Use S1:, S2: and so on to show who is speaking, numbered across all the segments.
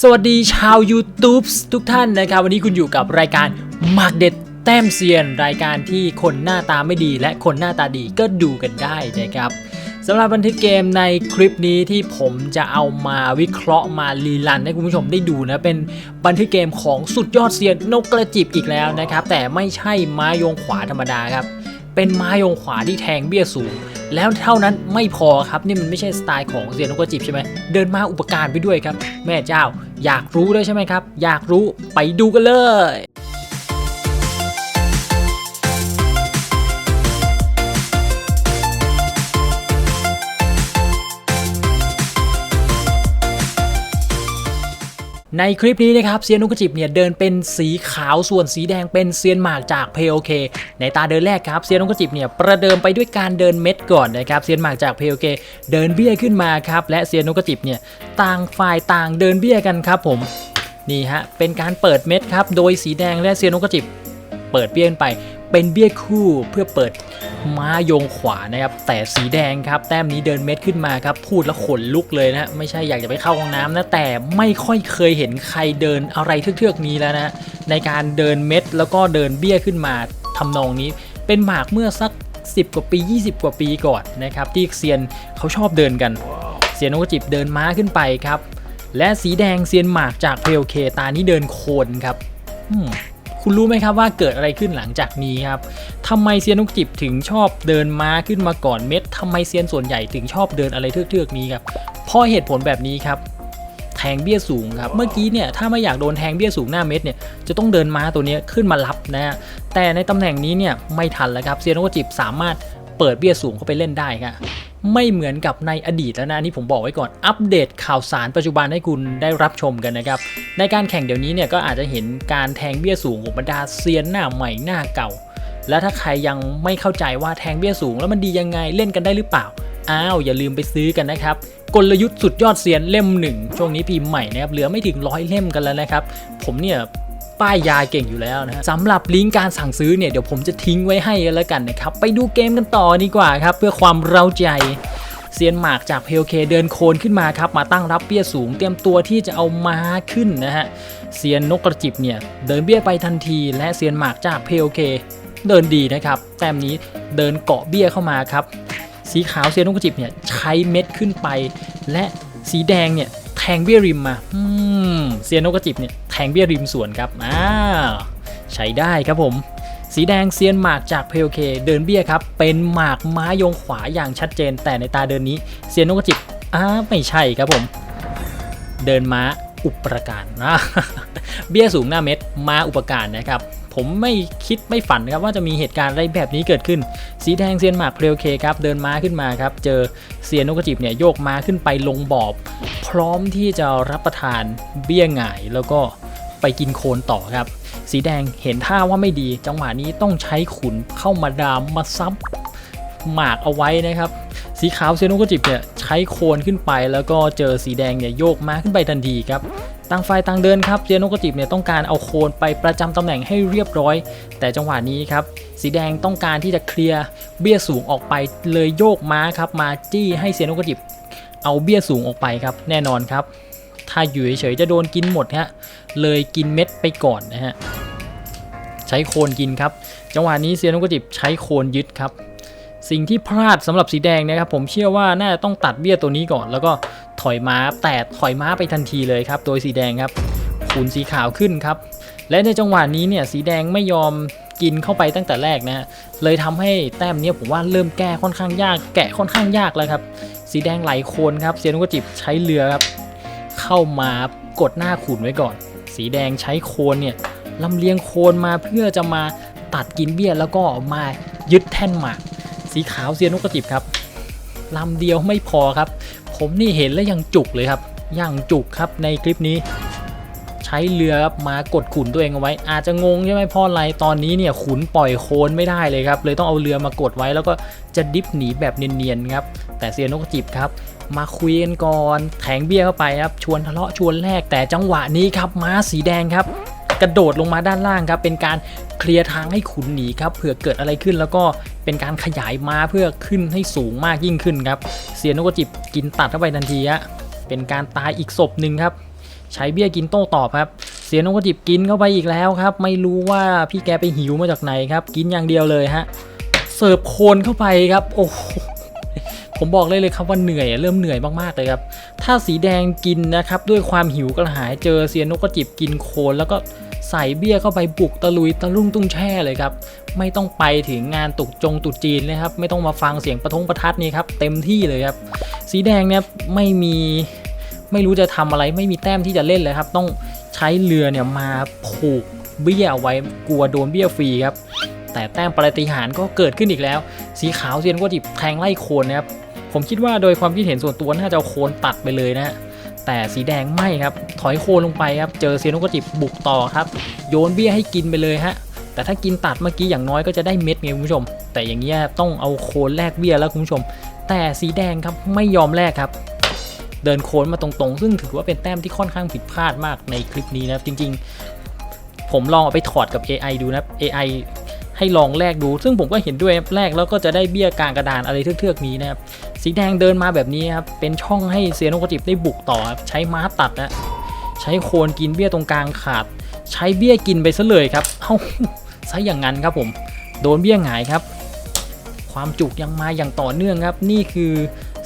S1: สวัสดีชาว YouTube ทุกท่านนะครับ วันนี้คุณอยู่กับรายการหมากเด็ดแต้มเซียน รายการที่คนหน้าตาไม่ดี และคนหน้าตาดีก็ดูกันได้นะครับสำหรับบันทึกเกมในคลิปนี้ที่ผมจะเอามาวิเคราะห์มารีลันให้คุณผู้ชมได้ดูนะเป็นบันทึกเกมของสุดยอดเซียนนกกระจิบอีกแล้วนะครับ แต่ไม่ใช่ไม้โยงขวาธรรมดาครับ เป็นไม้ยงขวาที่แทงเบี้ยสูง แล้วเท่านั้นไม่พอครับนี่มันไม่ใช่สไตล์ของเซียนนกกระจิบใช่ไหมเดินมาอุปการไปด้วยครับ แม่เจ้า อยากรู้ด้วยใช่ไหมครับ อยากรู้ไปดูกันเลย ในคลิปนี้นะครับเซียนนุกกระจิบเนี่ยเดินเป็นสีขาวส่วนสีแดงเป็นเซียนหมากจากเพโอเคในตาเดินแรกครับเซียนนุกกระจิบเนี่ยประเดิมไปด้วยการเดินเม็ดก่อนนะครับเซียนหมากจากเพโอเคเดินเบี้ยขึ้นมาครับและเซียนนุกกระจิบเนี่ยต่างฝ่ายต่างเดินเบี้ยกันครับผมนี่ฮะเป็นการเปิดเม็ดครับโดยสีแดงและเซียนนุกกระจิบ เปิดเบี้ยขึ้นไป เป็นเบี้ยคู่เพื่อเปิดม้าโยงขวานะครับ แต่สีแดงครับ แต้มนี้เดินเม็ดขึ้นมาครับ พูดแล้วขนลุกเลยนะ ไม่ใช่อยากจะไปเข้าห้องน้ำนะ แต่ไม่ค่อยเคยเห็นใครเดินอะไรเทือกๆนี้แล้วนะ ในการเดินเม็ดแล้วก็เดินเบี้ยขึ้นมาทำนองนี้ เป็นหมากเมื่อสัก 10 กว่าปี 20 กว่าปีก่อนนะครับ ที่เซียนเขาชอบเดินกัน เซียนนกจิบเดินม้าขึ้นไปครับ และสีแดงเซียนหมากจากเพลเคตานี้เดินโคนครับ คุณรู้ไหมครับว่าเกิดอะไรขึ้นหลังจากนี้ครับทำไมเซียนนกจิบถึงชอบเดินม้าขึ้นมาก่อนเม็ดทำไมเซียนส่วนใหญ่ถึงชอบเดินอะไรเทือกๆนี้ครับเพราะเหตุผลแบบนี้ครับแทงเบี้ยสูงครับ เมื่อกี้เนี่ยถ้าไม่อยากโดนแทงเบี้ยสูงหน้าเม็ดเนี่ยจะต้องเดินม้าตัวนี้ขึ้นมารับนะฮะแต่ในตำแหน่งนี้เนี่ยไม่ทันแล้วครับเซียนนกจิบสามารถ เปิดเบี้ยสูงเข้าไปเล่นได้ครับไม่เหมือนกับในอดีตแล้วนะนี่ผมบอกไว้ก่อนอัปเดตข่าวสารปัจจุบันให้คุณได้รับชมกันนะครับ ในการแข่งเดี๋ยวนี้เนี่ยก็อาจจะเห็นการแทงเบี้ยสูงของบรรดาเซียนหน้าใหม่หน้าเก่า และถ้าใครยังไม่เข้าใจว่าแทงเบี้ยสูงแล้วมันดียังไงเล่นกันได้หรือเปล่าอ้าวอย่าลืมไปซื้อกันนะครับกลยุทธ์สุดยอดเซียนเล่มหนึ่งช่วงนี้พิมพ์ใหม่นะครับเหลือไม่ถึงร้อยเล่มกันแล้วนะครับ ผมเนี่ย ป้ายยาเก่งอยู่แล้วนะฮะสำหรับลิงก์การสั่งซื้อเนี่ยเดี๋ยวผมจะทิ้งไว้ให้แล้วกันนะครับไปดูเกมกันต่อดีกว่าครับ เพื่อความเร้าใจเซียนหมากจากเพลเคเดินโคนขึ้นมาครับมาตั้งรับเบี้ยสูงเตรียมตัวที่จะเอาม้าขึ้นนะฮะเซียนนกกระจิบเนี่ยเดินเบี้ยไปทันที และเซียนหมากจากเพลเคเดินดีนะครับ แต้มนี้เดินเกาะเบี้ยเข้ามาครับ สีขาวเซียนนกกระจิบเนี่ยใช้เม็ดขึ้นไป และสีแดงเนี่ย แทงเบี้ยริมมาอืมเซียนนกกระจิบเนี่ยแทงเบี้ยริมสวนครับอ้าใช้ได้ครับผม สีแดงเซียนหมากจากเพลเคเดินเบี้ยครับ เป็นหมากม้ายงขวาอย่างชัดเจน แต่ในตาเดินนี้เซียนนกกระจิบอ้าไม่ใช่ครับผม เดินม้าอุปการนะเบี้ยสูงหน้าเม็ดม้าอุปการนะครับ ผมไม่คิดไม่ฝันครับว่าจะมีเหตุการณ์อะไรแบบนี้เกิดขึ้น สีแดงเซียนหมากเพลเคครับเดินม้าขึ้นมาครับ เจอเซียนนกกระจิบเนี่ยโยกม้าขึ้นไปลงบอบ พร้อมที่จะรับประทานเบี้ยหงายแล้วก็ไปกินโคลนต่อครับ สีแดงเห็นท่าว่าไม่ดี จังหวะนี้ต้องใช้ขุนเข้ามาดามมาซับหมากเอาไว้นะครับ สีขาวเซียนนกกระจิบเนี่ยใช้โคนขึ้นไปแล้วก็เจอสีแดงเนี่ยโยกม้าขึ้นไปทันทีครับ ต่างฝ่ายต่างเดินครับเซียนนกกระจิบเนี่ยต้องการเอาโคนไปประจำตำแหน่งให้เรียบร้อย แต่จังหวะนี้ครับสีแดงต้องการที่จะเคลียร์เบี้ยสูงออกไปเลยโยกม้าครับมาจี้ให้เซียนนกกระจิบเอาเบี้ยสูงออกไปครับแน่นอนครับ ถ้าอยู่เฉยๆจะโดนกินหมดฮะเลยกินเม็ดไปก่อนนะฮะใช้โคนกินครับ จังหวะนี้เซียนนกกระจิบใช้โคนยึดครับสิ่งที่พลาดสำหรับสีแดงนะครับผมเชื่อว่าน่าจะต้องตัดเบี้ยตัวนี้ก่อน แล้วก็ ถอยม้า แต่ถอยม้าไปทันทีเลยครับ โดยสีแดงครับคูณสีขาวขึ้นครับ และในจังหวะนี้เนี่ยสีแดงไม่ยอมกินเข้าไปตั้งแต่แรกนะฮะเลยทำให้แต้มเนี้ยผมว่าเริ่มแก้ค่อนข้างยาก แกะค่อนข้างยากแล้วครับ สีแดงไหลโคนครับเซียนนกกระจิบใช้เรือครับเข้ามากดหน้าขุนไว้ก่อน สีแดงใช้โคนเนี่ยลำเลียงโคนมาเพื่อจะมาตัดกินเบี้ยแล้วก็มายึดแท่นหมาก สีขาวเซียนนกกระจิบครับลำเดียวไม่พอครับ ผมนี่เห็นแล้วยังจุกเลยครับยังจุกครับในคลิปนี้ ใช้เรือครับมากดขุนตัวเองเอาไว้ อาจจะงงใช่ไหมพ่ออะไรตอนนี้เนี่ยขุนปล่อยโคนไม่ได้เลยครับเลยต้องเอาเรือมากดไว้แล้วก็จะดิฟหนีแบบเนียนๆครับแต่เซียนนกจิบครับมาคุยกันก่อนแทงเบี้ยเข้าไปครับชวนทะเลาะชวนแลกแต่จังหวะนี้ครับม้าสีแดงครับ กระโดดลงมาด้านล่างครับเป็นการเคลียร์ทางให้ขุนหนีครับเผื่อเกิดอะไรขึ้นแล้วก็เป็นการขยายม้าเพื่อขึ้นให้สูงมากยิ่งขึ้นครับเซียนกกระจิบกินตัดเข้าไปทันทีฮะเป็นการตายอีกศพหนึ่งครับใช้เบี้ยกินโต้ตอบครับ เสียนกกระจิบกินเข้าไปอีกแล้วครับ ไม่รู้ว่าพี่แกไปหิวมาจากไหนครับ กินอย่างเดียวเลยฮะเสิร์ฟโคนเข้าไปครับโอ้ผมบอกเลยเลยครับว่าเหนื่อยเริ่มเหนื่อยมากๆเลยครับ ถ้าสีแดงกินนะครับด้วยความหิวกระหายเจอเซียนนกกระจิบกินโคนแล้วก็ ใส่เบี้ยเข้าไปบุกตะลุยตะลุ่งตุ้งแช่เลยครับ ไม่ต้องไปถึงงานตุกจงตุจีนเลยครับ ไม่ต้องมาฟังเสียงประทงประทัดนี่ครับ เต็มที่เลยครับ สีแดงเนี่ยไม่มีไม่รู้จะทำอะไรไม่มีแต้มที่จะเล่นเลยครับ ต้องใช้เรือเนี่ยมาผูกเบี้ยไว้กลัวโดนเบี้ยฟรีครับ แต่แต้มปฏิหารก็เกิดขึ้นอีกแล้ว สีขาวเซียนก็จิบแทงไล่โคนนะครับผมคิดว่าโดยความคิดเห็นส่วนตัวน่าจะโคนตัดไปเลยนะฮะ แต่สีแดงไม่ครับ ถอยโคลงไปครับ เจอเซียนนกจิบบุกต่อครับ โยนเบี้ยให้กินไปเลยฮะ แต่ถ้ากินตัดเมื่อกี้อย่างน้อยก็จะได้เม็ดไงคุณผู้ชม แต่อย่างเงี้ยต้องเอาโคนแลกเบี้ยแล้วคุณผู้ชม แต่สีแดงครับไม่ยอมแลกครับ เดินโคนมาตรงๆ ซึ่งถือว่าเป็นแต้มที่ค่อนข้างผิดพลาดมากในคลิปนี้นะครับจริง ๆ ผมลองเอาไปถอดกับ AI ดูนะ AI ให้ลองแลกดู ซึ่งผมก็เห็นด้วยแลกแล้วก็จะได้เบี้ยกลางกระดานอะไรเทือกๆนี้นะครับสีแดงเดินมาแบบนี้ครับเป็นช่องให้เซียนกกระจิบได้บุกต่อใช้ม้าตัดนะใช้โคนกินเบี้ยตรงกลางขาด ใช้เบี้ยกินไปซะเลยครับเอ้าซะอย่างนั้นครับผมโดนเบี้ยหงายครับ ความจุกยังมาอย่างต่อเนื่องครับ นี่คือ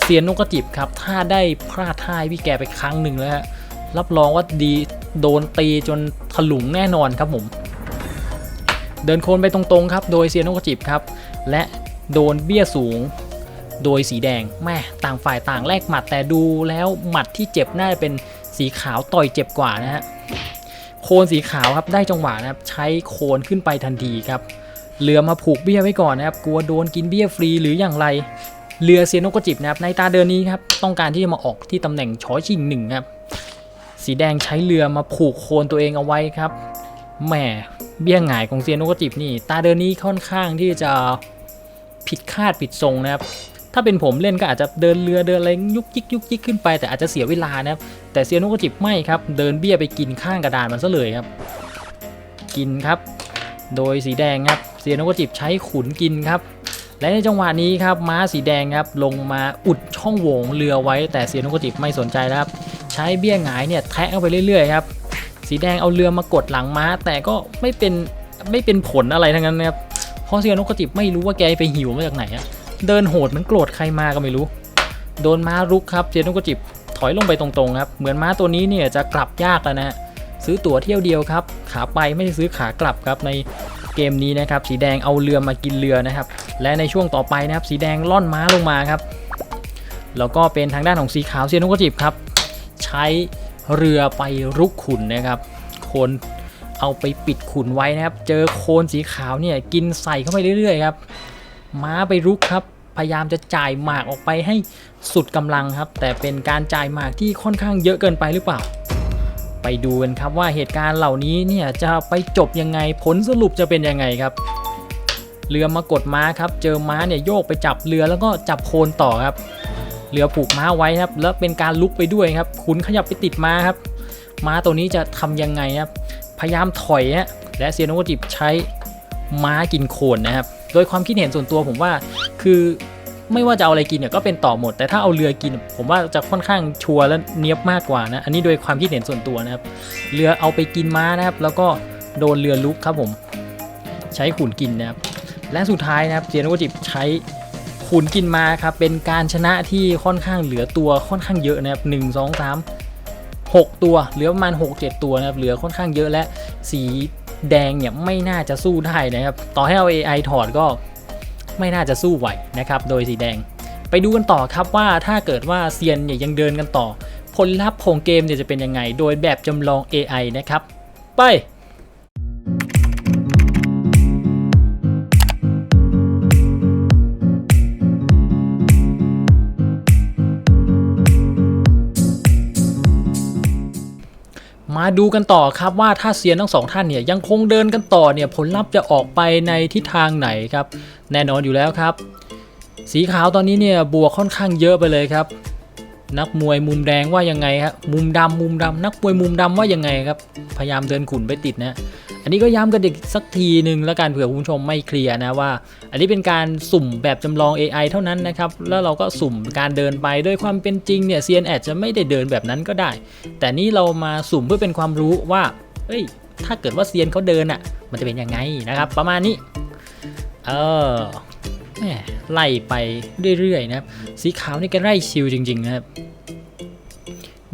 S1: เซียนนกกระจิบครับ ถ้าได้พลาดท่ายพี่แกไปครั้งหนึ่งแล้วรับรองว่าดีโดนตีจนถลุงแน่นอนครับผม เดินโคนไปตรงๆครับ โดยเซียนนกกระจิบครับ และโดนเบี้ยสูง โดยสีแดงแม่ต่างฝ่ายต่างแลกหมัดแต่ดูแล้วหมัดที่เจ็บน่าจะเป็นสีขาวต่อยเจ็บกว่านะฮะโคนสีขาวครับได้จังหวะนะครับใช้โคนขึ้นไปทันทีครับเรือมาผูกเบี้ยไว้ก่อนนะครับกลัวโดนกินเบี้ยฟรีหรืออย่างไรเรือเซียนนกกระจิบนะครับในตาเดินนี้ครับต้องการที่จะมาออกที่ตำแหน่งชอชิงหนึ่งครับสีแดงใช้เรือมาผูกโคนตัวเองเอาไว้ครับแหม เบี้ยงหงายของเซียนนกจิบนี่ ตาเดินนี้ค่อนข้างที่จะผิดคาดผิดทรงนะครับ ถ้าเป็นผมเล่นก็อาจจะเดินเรือเดินอะไรยุกยิกยุกยิกขึ้นไปแต่อาจจะเสียเวลานะครับ แต่เซียนนกจิบไม่ครับ เดินเบี้ยไปกินข้างกระดานมันซะเลยครับ กินครับ โดยสีแดงครับเซียนนกจิบใช้ขุนกินครับและในจังหวะนี้ครับม้าสีแดงครับลงมาอุดช่องโหว่เรือไว้แต่เซียนนกจิบไม่สนใจครับ ใช้เบี้ยหงายเนี่ยแทะเข้าไปเรื่อยๆครับ สีแดงเอาเรือมากดหลังม้า แต่ก็ไม่เป็นไม่เป็นผลอะไรทั้งนั้นนะครับเพราะเซียนกกระจิบไม่รู้ว่าแกไปหิวมาจากไหนอะเดินโหดเหมันโกรธใครมาก็ไม่รู้ โดนม้ารุกครับเจนุกกระจิบถอยลงไปตรงๆครับเหมือนม้าตัวนี้เนี่ยจะกลับยากแล้วนะฮะซื้อตั๋วเที่ยวเดียวครับ ขาไปไม่ได้ซื้อขากลับครับในเกมนี้นะครับ สีแดงเอาเรือมากินเรือนะครับ และในช่วงต่อไปนะครับ สีแดงล่อนม้าลงมาครับ แล้วก็เป็นทางด้านของสีขาวเซียนกกระจิบครับ ใช้ เรือไปรุกขุนนะครับคนเอาไปปิดขุนไว้นะครับ เจอโคนสีขาวเนี่ยกินใส่เข้าไปเรื่อยๆครับ ม้าไปรุกครับ พยายามจะจ่ายหมากออกไปให้สุดกำลังครับ แต่เป็นการจ่ายหมากที่ค่อนข้างเยอะเกินไปหรือเปล่า ไปดูกันครับว่าเหตุการณ์เหล่านี้เนี่ยจะไปจบยังไงผลสรุปจะเป็นยังไงครับ เรือมากดม้าครับ เจอม้าเนี่ยโยกไปจับเรือแล้วก็จับโคนต่อครับ เรือผูกม้าไว้ครับ แล้วเป็นการลุกไปด้วยครับ ขุนขยับไปติดม้าครับ ม้าตัวนี้จะทำยังไงครับ พยายามถอยฮะ และเซียนโนกจิบใช้ม้ากินโคนนะครับ โดยความคิดเห็นส่วนตัวผมว่า คือไม่ว่าจะเอาอะไรกินเนี่ยก็เป็นต่อหมด แต่ถ้าเอาเรือกิน ผมว่าจะค่อนข้างชัวร์และเนียบมากกว่านะ อันนี้โดยความคิดเห็นส่วนตัวนะครับ เรือเอาไปกินม้านะครับ แล้วก็โดนเรือลุกครับผม ใช้ขุนกินนะครับ และสุดท้ายนะครับเจนโกจิบใช้ ขุนกินมาครับเป็นการชนะที่ค่อนข้างเหลือตัวค่อนข้างเยอะนะครับหนึ่งสองสามหกตัวเหลือประมาณ6 7ตัวนะครับเหลือค่อนข้างเยอะและสีแดงเนี่ยไม่น่าจะสู้ได้นะครับต่อให้เอา AI ถอดก็ไม่น่าจะสู้ไหวนะครับโดยสีแดง ไปดูกันต่อครับว่าถ้าเกิดว่าเซียนเนี่ยยังเดินกันต่อ ผลลัพธ์ของเกมเนี่ยจะเป็นยังไง โดยแบบจำลอง AI นะครับ ไป มาดูกันต่อครับว่าถ้าเซียนทั้งสองท่านเนี่ยยังคงเดินกันต่อเนี่ยผลลัพธ์จะออกไปในทิศทางไหนครับแน่นอนอยู่แล้วครับ สีขาวตอนนี้เนี่ยบวกค่อนข้างเยอะไปเลยครับ นักมวยมุมแดงว่ายังไงครับมุมดำมุมดำนักมวยมุมดำว่ายังไงครับ พยายามเดินขุนไปติดนะ อันนี้ก็ย้ำกันอีกสักทีหนึ่งแล้วกันเผื่อคุณผู้ชมไม่เคลียร์นะว่า อันนี้เป็นการสุ่มแบบจำลอง AI เท่านั้นนะครับ แล้วเราก็สุ่มการเดินไปโดยความเป็นจริงเนี่ยเซียนอาจะไม่ได้เดินแบบนั้นก็ได้ แต่นี่เรามาสุ่มเพื่อเป็นความรู้ว่าเฮ้ย ถ้าเกิดว่าเซียนเขาเดินอะ มันจะเป็นยังไงนะครับ ประมาณนี้ เออแม่ไล่ไปเรื่อยๆนะครับ สีขาวนี่ก็ไล่ชิวจริง ๆ นะครับ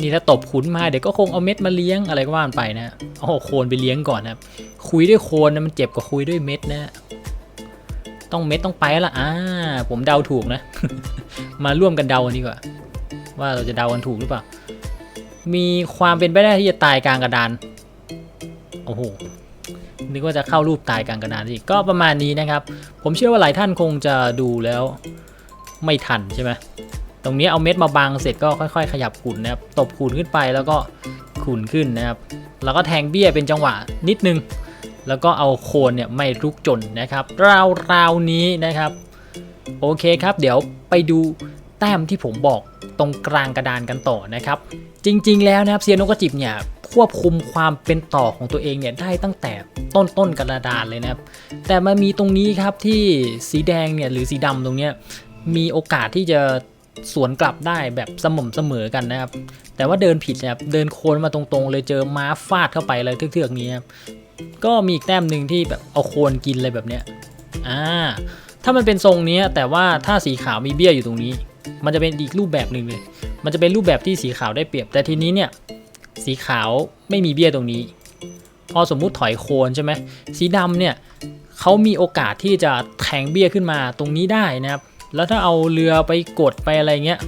S1: นี่ถ้าตบขุนมาเดี๋ยวก็คงเอาเม็ดมาเลี้ยงอะไรก็ว่านไปนะเอาโคนไปเลี้ยงก่อนนะคุยด้วยโคนนะมันเจ็บกว่าคุยด้วยเม็ดนะ ต้องเม็ดต้องไปแล้วละอ่าผมเดาถูกนะ มาร่วมกันเดากันดีกว่า ว่าเราจะเดากันถูกหรือเปล่า มีความเป็นไปได้ที่จะตายกลางกระดานโอ้โหนึกว่าจะเข้ารูปตายกลางกระดานอีกก็ประมาณนี้นะครับ ผมเชื่อว่าหลายท่านคงจะดูแล้วไม่ทันใช่ไหม ตรงนี้เอาเม็ดมาบังเสร็จก็ค่อย ๆ ขยับขุนนะครับตบขุนขึ้นไปแล้วก็ขุนขึ้นนะครับ แล้วก็แทงเบี้ยเป็นจังหวะนิดนึง แล้วก็เอาโคนเนี่ยไม่รุกจนนะครับราวราวนี้นะครับ โอเคครับ เดี๋ยวไปดูแต้มที่ผมบอกตรงกลางกระดานกันต่อนะครับ จริง ๆ แล้วนะครับเซียนนกจิบเนี่ยควบคุมความเป็นต่อของตัวเองเนี่ยได้ตั้งแต่ต้นต้นๆกระดานเลยนะครับ แต่มันมีตรงนี้ครับที่สีแดงเนี่ยหรือสีดำตรงเนี้ยมีโอกาสที่จะ สวนกลับได้แบบสม่ำเสมอกันนะครับ แต่ว่าเดินผิดนะครับ เดินโคนมาตรงๆ เลยเจอม้าฟาดเข้าไปเลยเทือกๆนี้ครับ ก็มีอีกแต้มหนึ่งที่แบบเอาโคนกินเลยแบบเนี้ย อ่า ถ้ามันเป็นทรงนี้แต่ว่าถ้าสีขาวมีเบี้ยอยู่ตรงนี้ มันจะเป็นอีกรูปแบบหนึ่งเลย มันจะเป็นรูปแบบที่สีขาวได้เปรียบ แต่ทีนี้เนี่ย สีขาวไม่มีเบี้ยตรงนี้ พอสมมุติถอยโคนใช่ไหม สีดำเนี่ยเขามีโอกาสที่จะแทงเบี้ยขึ้นมาตรงนี้ได้นะครับ แล้วถ้าเอาเรือไปกดไปอะไรเงี้ย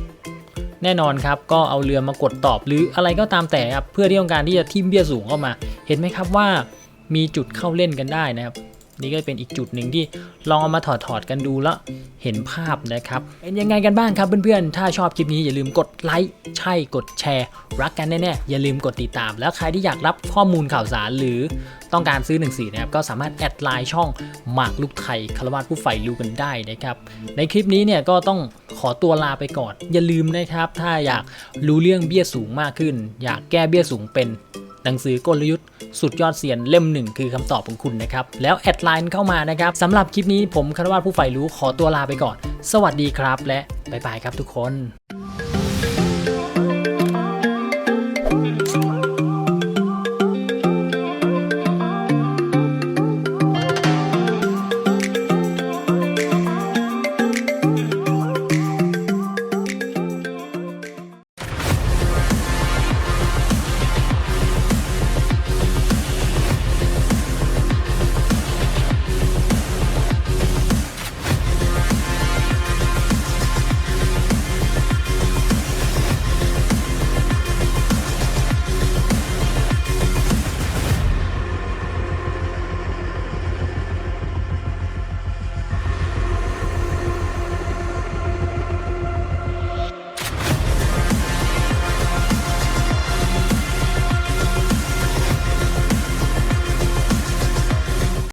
S1: แน่นอนครับก็เอาเรือมากดตอบหรืออะไรก็ตามแต่ครับเพื่อที่ต้องการที่จะทิ่มเบี้ยสูงเข้ามา เห็นไหมครับว่ามีจุดเข้าเล่นกันได้นะครับ นี่ก็เป็นอีกจุดหนึ่งที่ลองเอามาถอดถอดกันดูแล้วเห็นภาพนะครับ เป็นยังไงกันบ้างครับเพื่อนๆ ถ้าชอบคลิปนี้อย่าลืมกดไลค์ใช่กดแชร์ รักกันแน่ๆ อย่าลืมกดติดตาม แล้วใครที่อยากรับข้อมูลข่าวสารหรือต้องการซื้อหนังสือนะครับก็สามารถแอดไลน์ช่องหมากลูกไทยคารวาสผู้ใฝ่รู้กันได้นะครับในคลิปนี้เนี่ยก็ต้องขอตัวลาไปก่อน อย่าลืมนะครับ ถ้าอยากรู้เรื่องเบี้ยสูงมากขึ้น อยากแก้เบี้ยสูงเป็น หนังสือกลยุทธ์สุดยอดเซียนเล่มหนึ่งคือคำตอบของคุณนะครับ แล้วแอดไลน์เข้ามานะครับสำหรับคลิปนี้ผมคารวาสผู้ใฝ่รู้ขอตัวลาไปก่อน สวัสดีครับ และบ๊ายบายครับทุกคน